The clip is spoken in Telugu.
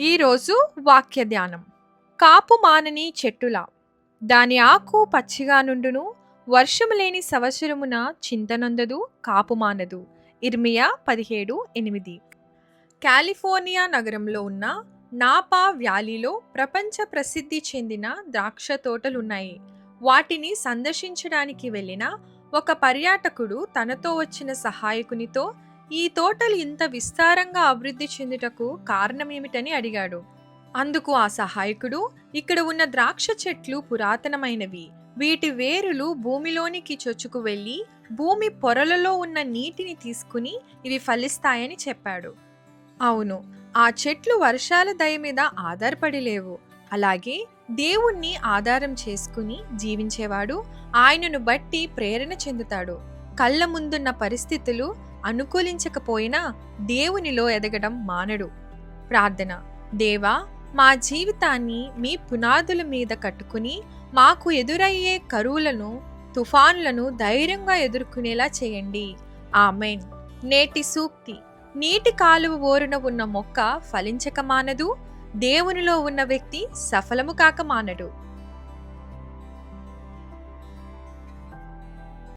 ఈరోజు వాక్య ధ్యానం. కాపు మానని చెట్టులా. దాని ఆకు పచ్చిగా నుండును వర్షము లేని సంవత్సరమున చింతనందదు కాపు మానదు. ఇర్మియా పదిహేడు ఎనిమిది. కాలిఫోర్నియా నగరంలో ఉన్న నాపా వ్యాలీలో ప్రపంచ ప్రసిద్ధి చెందిన ద్రాక్ష తోటలున్నాయి. వాటిని సందర్శించడానికి వెళ్ళిన ఒక పర్యాటకుడు తనతో వచ్చిన సహాయకునితో ఈ తోటలు ఇంత విస్తారంగా అభివృద్ధి చెందుటకు కారణమేమిటని అడిగాడు. అందుకు ఆ సహాయకుడు ఇక్కడ ఉన్న ద్రాక్ష చెట్లు పురాతనమైనవి. వీటి వేరులు భూమిలోనికి చొచ్చుకు వెళ్ళి భూమి పొరలలో ఉన్న నీటిని తీసుకుని ఇవి ఫలిస్తాయని చెప్పాడు. అవును ఆ చెట్లు వర్షాల దయ మీద ఆధారపడి లేవు. అలాగే దేవుణ్ణి ఆధారం చేసుకుని జీవించేవాడు ఆయనను బట్టి ప్రేరణ చెందుతాడు. కళ్ళ ముందున్న పరిస్థితులు అనుకూలించకపోయినా దేవునిలో ఎదగడం మానడు. ప్రార్థన. దేవా మా జీవితాన్ని మీ పునాదుల మీద కట్టుకుని మాకు ఎదురయ్యే కరువులను తుఫాన్లను ధైర్యంగా ఎదుర్కొనేలా చేయండి. ఆమెన్. నేటి సూక్తి. నీటి కాలువ ఓరున ఉన్న మొక్క ఫలించక మానదు. దేవునిలో ఉన్న వ్యక్తి సఫలము కాక మానడు.